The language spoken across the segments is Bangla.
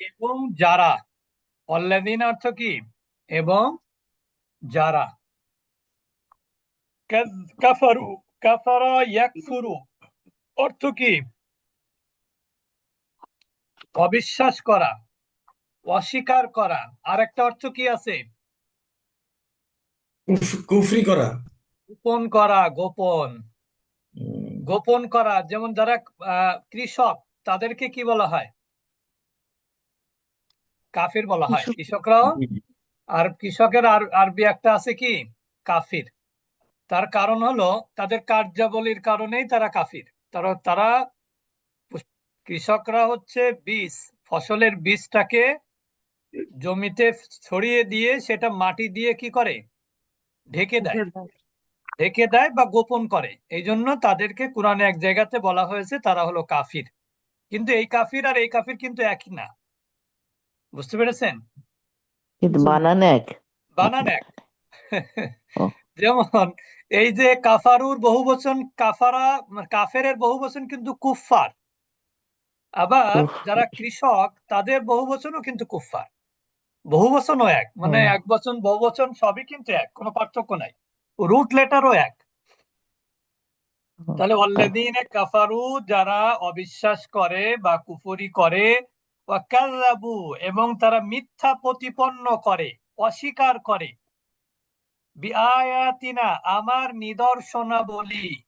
এবং যারা। ওয়াল্লাযীনা অর্থ কি? এবং যারা। কাফারু কাফারা ইয়াকফুরু অর্থ কি? অবিশ্বাস করা অস্বীকার করা। আরেকটা অর্থ কি আছে? কুফরি করা। গোপন করা গোপন। গোপন করা যেমন যারা আহ, কৃষক তাদেরকে কি বলা হয়? কাফির বলা হয়। কৃষকরাও আর কৃষকের আরবি একটা আছে কি? কাফির। তার কারণ হলো তাদের কার্যাবলীর কারণেই তারা কাফির। তারা তারা কৃষকরা হচ্ছে বীজ ফসলের বীজটাকে জমিতে ছড়িয়ে দিয়ে সেটা মাটি দিয়ে কি করে? ঢেকে দেয়। ঢেকে দেয় বা গোপন করে। এই জন্য তাদেরকে কোরআনে এক জায়গাতে বলা হয়েছে তারা হলো কাফির। কিন্তু এই কাফির আর এই কাফির কিন্তু একই না। বুঝতে পেরেছেন? কিন্তু বানান এক? বানান এক। যেমন এই যে কাফারুর বহুবচন কাফারা মানে কাফেরের বহুবচন কিন্তু কুফফার। আবার যারা কৃষক তাদের বহুবচনও কিন্তু কুফফার। বহুবচনও এক। মানে এক বচন বহুবচন সবই কিন্তু এক। কোনো পার্থক্য নাই। রুট লেটারও এক। তাহলে অল্লাযীনা কাফারু যারা অবিশ্বাস করে বা কুফরি করে ওয়া এবং তারা মিথ্যা প্রতিপন্ন করে অস্বীকার করে। বিআয়াতিনা আমার নিদর্শনাবলী।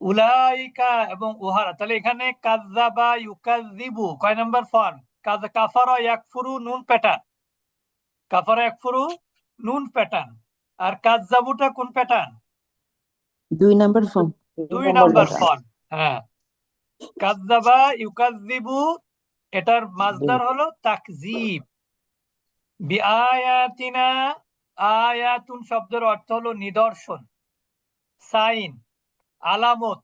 উলাইকা এবং উহারা। তাহলে এখানে কাযযাবা ইউকাযযিবু কয় নাম্বার ফর্ম? কাজ কাফারা ইয়াকফুরু নুন প্যাটার্ন। কাফারা ইয়াকফুরু নুন প্যাটার্ন। আর কাযযাবুটা কোন প্যাটার্ন? দুই নাম্বার ফর্ম। দুই নাম্বার ফর্ম। হ্যাঁ। কাযযাবা ইউকাযযিবু এটার মাসদার হলো তাকযীব। বিআয়াতিনা আয়াতুন শব্দের অর্থ হলো নিদর্শন সাইন আলামত।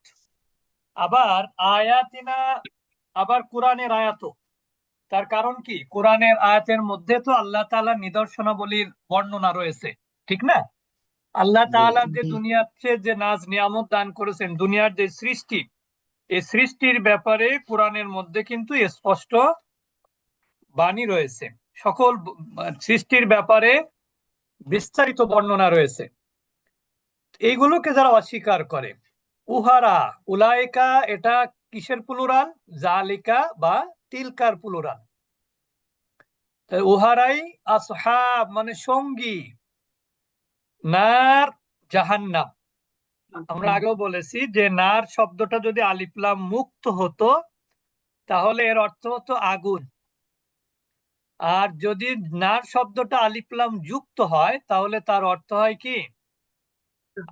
আবার আয়াতিনা আবার কোরআনের আয়াত তার কারণ কি? কোরআনের আয়াতের মধ্যে তো আল্লাহ তাআলা নিদর্শনাবলীর বর্ণনা রয়েছে ঠিক না? আল্লাহ তাআলা যে। দুনিয়াতে যে নাজ নিয়ামত দান করেছেন দুনিয়ার যে সৃষ্টি এই সৃষ্টির ব্যাপারে কোরআনের মধ্যে কিন্তু স্পষ্ট বাণী রয়েছে। সকল সৃষ্টির ব্যাপারে বিস্তারিত বর্ণনা রয়েছে। এইগুলোকে যারা অস্বীকার করে, উহারা, উলাইকা, এটা কিসের প্লুরাল জালিকা বা তিলকার প্লুরাল উহারাই আসহাব মানে সঙ্গী, নার, জাহান্নাম। আমরা আগেও বলেছি যে নার শব্দটা যদি আলিফলাম মুক্ত হতো তাহলে এর অর্থ হতো আগুন। আর যদি নার শব্দটা আলিফলাম যুক্ত হয় তাহলে তার অর্থ হয় কি?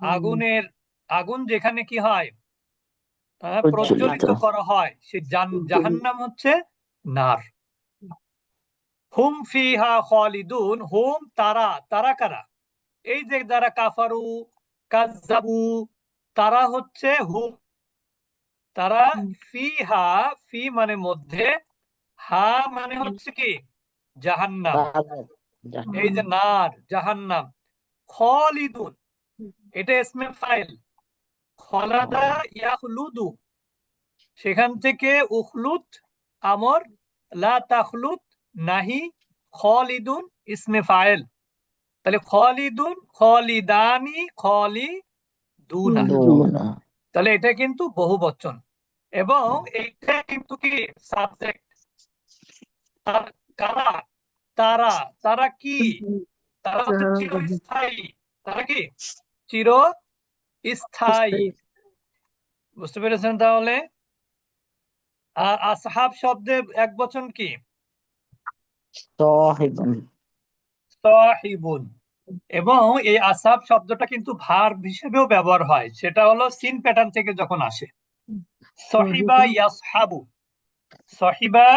আগুনের আগুন যেখানে কি হয়? প্রজ্বলিত। করা হয়। সে জাহান্নাম হচ্ছে নার। হুম ফিহা খালিদুন। হুম তারা তারা কারা? এই যে যারা কাফারু কাজ্জাবু তারা হচ্ছে হুম তারা হুম। ফিহা ফি মানে মধ্যে হা মানে হচ্ছে কি? জাহান্নাম। এই যে নার জাহান্নাম। খালিদুন এটা ইসমে ফাইল। খলাদা ইয়াখলুদু। সেখান থেকে উখলুত আমর লা তাখলুত নাহি খলিদুন ইসমে ফাইল। তাহলে খালিদুন খালিদানি খালিদুনা দুনা। তাহলে এটা কিন্তু বহু বচন এবং এইটা কিন্তু কি? সাবজেক্ট কারা? তারা। তারা কি? তারা চিরস্থায়ী। তারা কি? চির স্থায়ী। বুঝতে পেরেছেন তাহলে? আর আসহাব শব্দে এক বচন কি? সাহিবুন। সাহিবুন। এবং এই আসহাব শব্দটা কিন্তু ভার্ব হিসেবেও ব্যবহার হয় সেটা হলো সিন প্যাটার্ন থেকে যখন আসে সহিবা ইয়াসহাবু সহিবা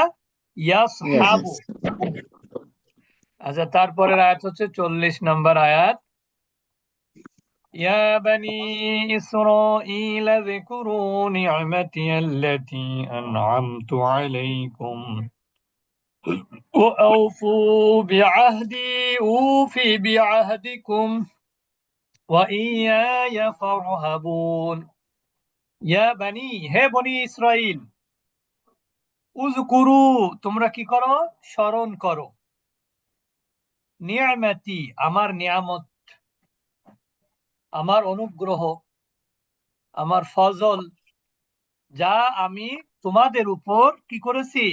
ইয়াসহাবু আচ্ছা তারপরের আয়াত হচ্ছে চল্লিশ নম্বর আয়াত يا بني إسرائيل اذكروا نعمتي التي أنعمت عليكم وأوفوا بعهدي أوفي بعهدكم وإياي فارهبون يا بني হে বনি ইসরাইল উজকুরু তোমরা কি করো স্মরণ করো নিয়ামতি আমার নিয়ামত আমার অনুগ্রহ আমার ফজল যা আমি তোমাদের উপর কি করেছি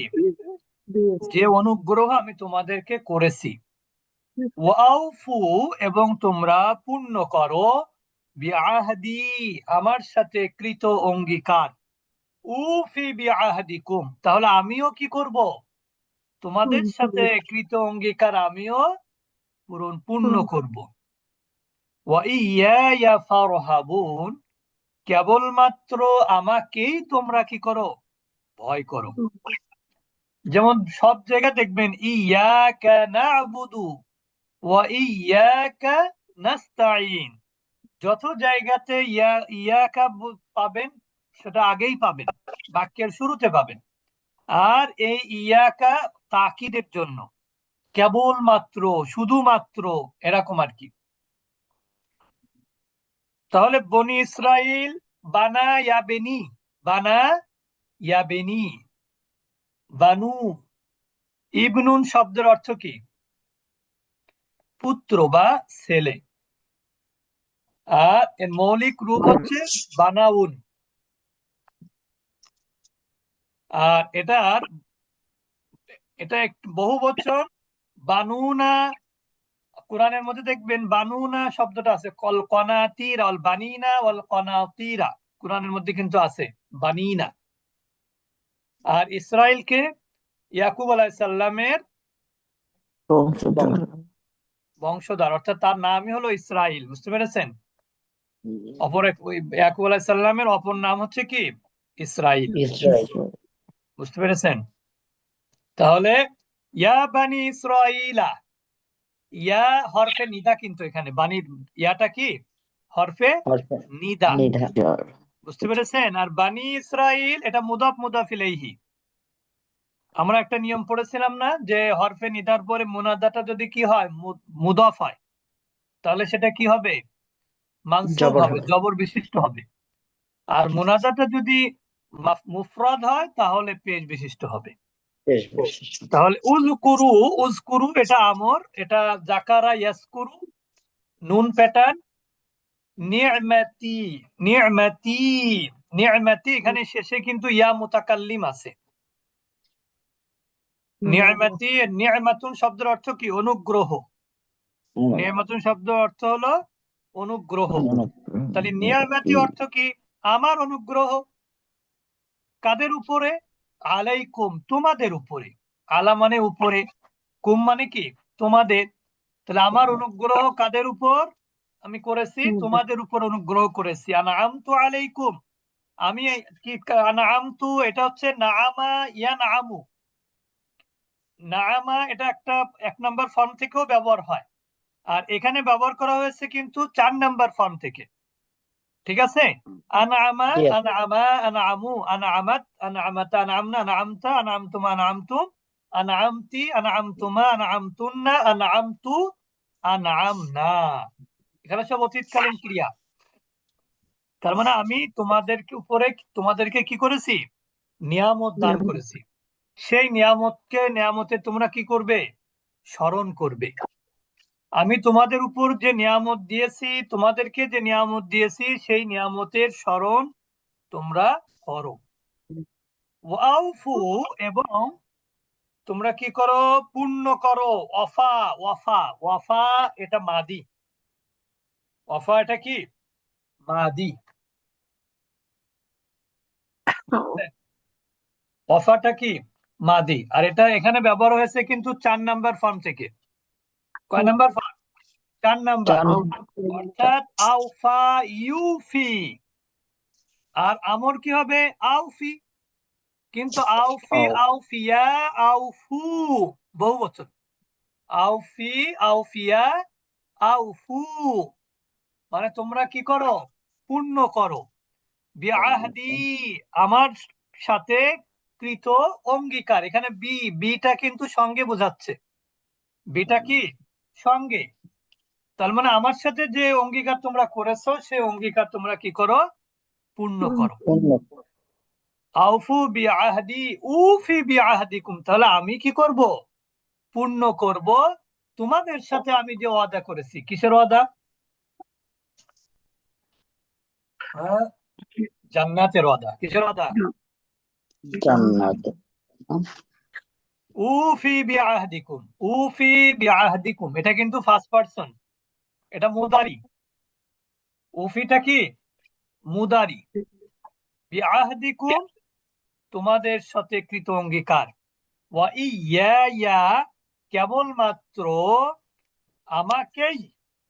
যে অনুগ্রহ আমি তোমাদেরকে করেছি ওয়াউফু এবং তোমরা পূর্ণ করো বিআহদি আমার সাথে কৃত অঙ্গীকার। উফি বিআহদিকুম তাহলে আমিও কি করব? তোমাদের সাথে কৃত অঙ্গীকার আমিও পূরণ পূর্ণ করব। ওয়া ইয়া ফারহাবুন কেবলমাত্র আমাকেই তোমরা কি করো? ভয় করো। যেমন সব জায়গায় দেখবেন, ইয়াকা না'বুদু ওয়া ইয়াকা নাস্তাঈন। যত জায়গাতে ইয়া, ইয়াকা পাবেন, সেটা আগেই পাবেন, বাক্যের শুরুতে পাবেন। আর এই ইয়াকা তাকিদের জন্য, কেবলমাত্র, শুধুমাত্র, এরকম আর কি। তাহলে বনি ইসরাইল বানা ইয়াবেনি বানা ইয়াবেনি বানু, ইবনুন শব্দের অর্থ কি? পুত্র বা ছেলে। আর এর মৌলিক রূপ হচ্ছে বানাউন। আর এটার এটা একটু বহু বচন বানুনা, কোরআনের মধ্যে দেখবেন বানুনা শব্দটা আছে। কল কনাতিরা অল বানিনা অল কনাতিরা। কোরআনের মধ্যে কিন্তু আছে বানিনা। আর ইসরায়েলকে ইয়াকুব আলাইসাল্লামের বংশধর। বংশধর অর্থাৎ তার নামই হলো ইসরাইল বুঝতে পেরেছেন? অপর এক ওই ইয়াকুব আলাইসাল্লামের অপর নাম হচ্ছে কি? ইসরাইল। বুঝতে পেরেছেন? তাহলে ইয়া বানি ইসরাইলা। ইয়া হরফে নিদা কিন্তু এখানে। বানির ইয়াটা কি? হরফে নিদা। বুঝতে পেরেছেন? আর বানি ইসরাইল এটা মুদাফ মুদাফ ইলাইহি। আমরা একটা নিয়ম পড়েছিলাম না যে হরফে নিদার পরে মুনাদাটা যদি কি হয়? মুদাফ হয়। তাহলে সেটা কি হবে? মানসুব জবর হবে। জবর বিশিষ্ট হবে। আর মুনাদাটা যদি মাফ- মুফরাদ হয় তাহলে পেশ বিশিষ্ট হবে। তাহলে উজকুরু উজকুরু এটা আমর এটা জাকারা ইয়াসকুরু নুন প্যাটার্ন নি'মাতি নি'মাতি নি'মাতি এখানে শেষে কিন্তু ইয়া মুতাকাল্লিম আছে। নি'মাতি নি'মাতুন শব্দের অর্থ কি? অনুগ্রহ। নি'মাতুন শব্দের অর্থ হলো অনুগ্রহ। তাহলে নিয়ামতি অর্থ কি? আমার অনুগ্রহ কাদের উপরে? আলাইকুম তোমাদের উপরে। আলা মানে উপরে কুম মানে কি? তোমাদের। তাহলে আমার অনুগ্রহ কাদের উপর? আমি করেছি তোমাদের উপর অনুগ্রহ করেছি। আনআমতু আলাইকুম। আমি কি আনআমতু এটা হচ্ছে নাআমা ইয়া নাআমু এটা একটা এক নাম্বার ফর্ম থেকেও ব্যবহার হয়। আর এখানে ব্যবহার করা হয়েছে কিন্তু চার নাম্বার ফর্ম থেকে। ঠিক আছে? আনআমা. আনআমা আনআমু আনআমাত আনআমাতা আনআমনা আনআমতা আনআমতুমা আনআমতুম। আনআমতি আনআমতুমা আনআমতুন্না আনআমতু আনআমনা। এখানে সব অতীতকালীন ক্রিয়া। তার মানে আমি তোমাদেরকে উপরে তোমাদেরকে কি করেছি? নিয়ামত দান করেছি। সেই নিয়ামতকে নিয়ামতে তোমরা কি করবে? স্মরণ করবে। আমি তোমাদের উপর যে নিয়ামত দিয়েছি তোমাদেরকে যে নিয়ামত দিয়েছি সেই নিয়ামতের স্মরণ তোমরা করো। ওয়াউফু এবং তোমরা কি করো? পূর্ণ করো। ওয়াফা ওয়াফা ওয়াফা এটা মাদি। এটা কি? মাদি। ওয়াফাটা কি? মাদি। আর এটা এখানে ব্যবহার হয়েছে কিন্তু চার নাম্বার ফর্ম থেকে। কয় নাম্বার ফর্ম চার নাম্বার। অর্থাৎ আউফা ইউফি আর আমর কি হবে? আউফি কিন্তু আউফি আউ- আউফিয়া আউফু বহু বছর আউফি আউফিয়া আউফু মানে তোমরা কি করো? পূর্ণ করো। বিআহদি আমার সাথে কৃত অঙ্গীকার। এখানে বি বিটা কিন্তু সঙ্গে বোঝাচ্ছে। বিটা কি? সঙ্গে। তার মানে আমার সাথে যে অঙ্গীকার তোমরা করেছ সেই অঙ্গীকার তোমরা কি করো। পূর্ণ করো। আউফু বিআহদি উফি বিআহদিকুম। তাহলে আমি কি করব? পূর্ণ করব। তোমাদের সাথে আমি যে ওয়াদা করেছি কিসের ওয়াদা হ্যাঁ, জান্নাতের ওয়াদা কিসের ওয়াদা জান্নাত। উফি বিআহদিকুম উফি বিআহদিকুম। এটা কিন্তু ফার্স্ট পারসন এটা মুদারি। উফিটা কি? মুদারি। বিআহদিকুম তোমাদের সাথে কৃত অঙ্গীকার। ওয়া ইয়া কেবলমাত্র আমাকেই।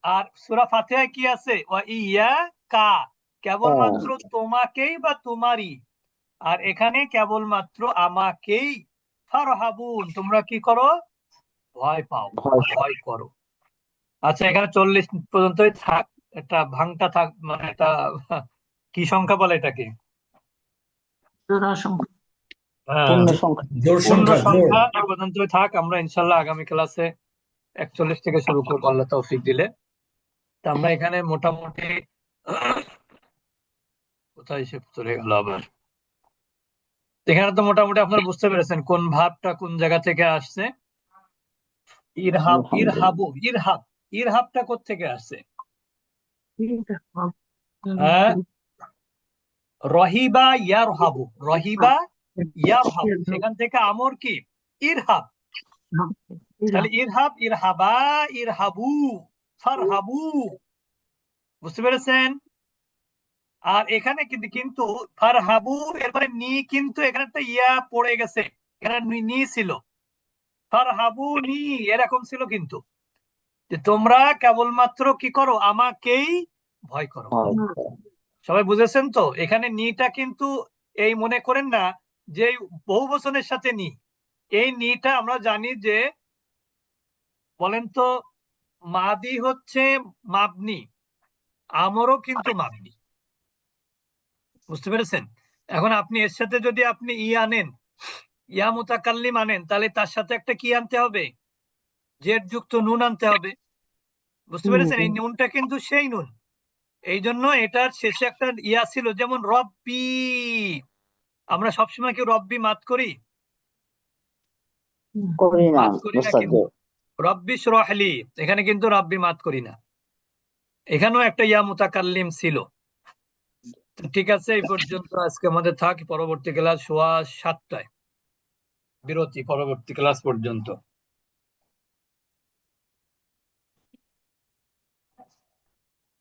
আর সূরা ফাতিহায় কি আছে? ওয়া ইয়া কা কেবলমাত্র তোমাকেই বা তোমারই। আর এখানে কেবলমাত্র আমাকেই। ফারহাবুন তোমরা কি করো? ভয় পাও ভয় করো। আচ্ছা এখানে চল্লিশ পর্যন্তই থাক একটা ভাঙটা থাক মানে একটা কি সংখ্যা বলে এটাকে? হ্যাঁ থাক আমরা ইনশাল্লাহ আগামী ক্লাসে একচল্লিশ থেকে শুরু করব আল্লাহ তৌফিক দিলে। তা আমরা এখানে মোটামুটি কোথায় এসে চলে গেল আবার? এখানে তো মোটামুটি আপনারা বুঝতে পেরেছেন কোন ভাবটা কোন জায়গা থেকে আসছে। ইরহাব ইরহাবু ইরহাব ইরহাবটা কোত্থেকে আসছে? হ্যাঁ? রহিবা ইয়ারহাবু রহিবা ইয়ারহাবু। সেখান থেকে আমর কি? ইরহাব। তাহলে ইরহাব ইরহাবা ইরহাবু ফারহাবু। বুঝতে পেরেছেন? আর এখানে কিন্তু কিন্তু ফারহাবু এরপরে নি কিন্তু এখানে একটা ইয়া পড়ে গেছে। এখানে নি- নি ছিল। ফারহাবু নি এরকম ছিল কিন্তু। যে তোমরা কেবলমাত্র কি করো? আমাকেই ভয় করো। সবাই বুঝেছেন তো? এখানে নিটা কিন্তু এই মনে করেন না যে বহু বচনের সাথে নি। এই নিটা আমরা জানি যে বলেন তো মাদি হচ্ছে মাবনি। আমরও কিন্তু মাবনি। বুঝতে পেরেছেন? এখন আপনি এর সাথে যদি আপনি ই আনেন ইয়া মুতাকাল্লিম আনেন তাহলে তার সাথে একটা কি আনতে হবে? জেড যুক্ত নুন আনতে হবে। বুঝতে পেরেছেন? এই নুনটা কিন্তু সেই নুন। এই জন্য এটার শেষে একটা ইয়া ছিল যেমন রব্বি। আমরা সবসময় কি রব্বি মাত করি। রব্বি শরহলি এখানে কিন্তু রব্বি মাত করি না। এখানেও একটা ইয়া মুতাকাল্লিম ছিল। ঠিক আছে, এই পর্যন্ত আজকে আমাদের থাক। পরবর্তী ক্লাস সোয়া সাতটায়। বিরতি, পরবর্তী ক্লাস পর্যন্ত।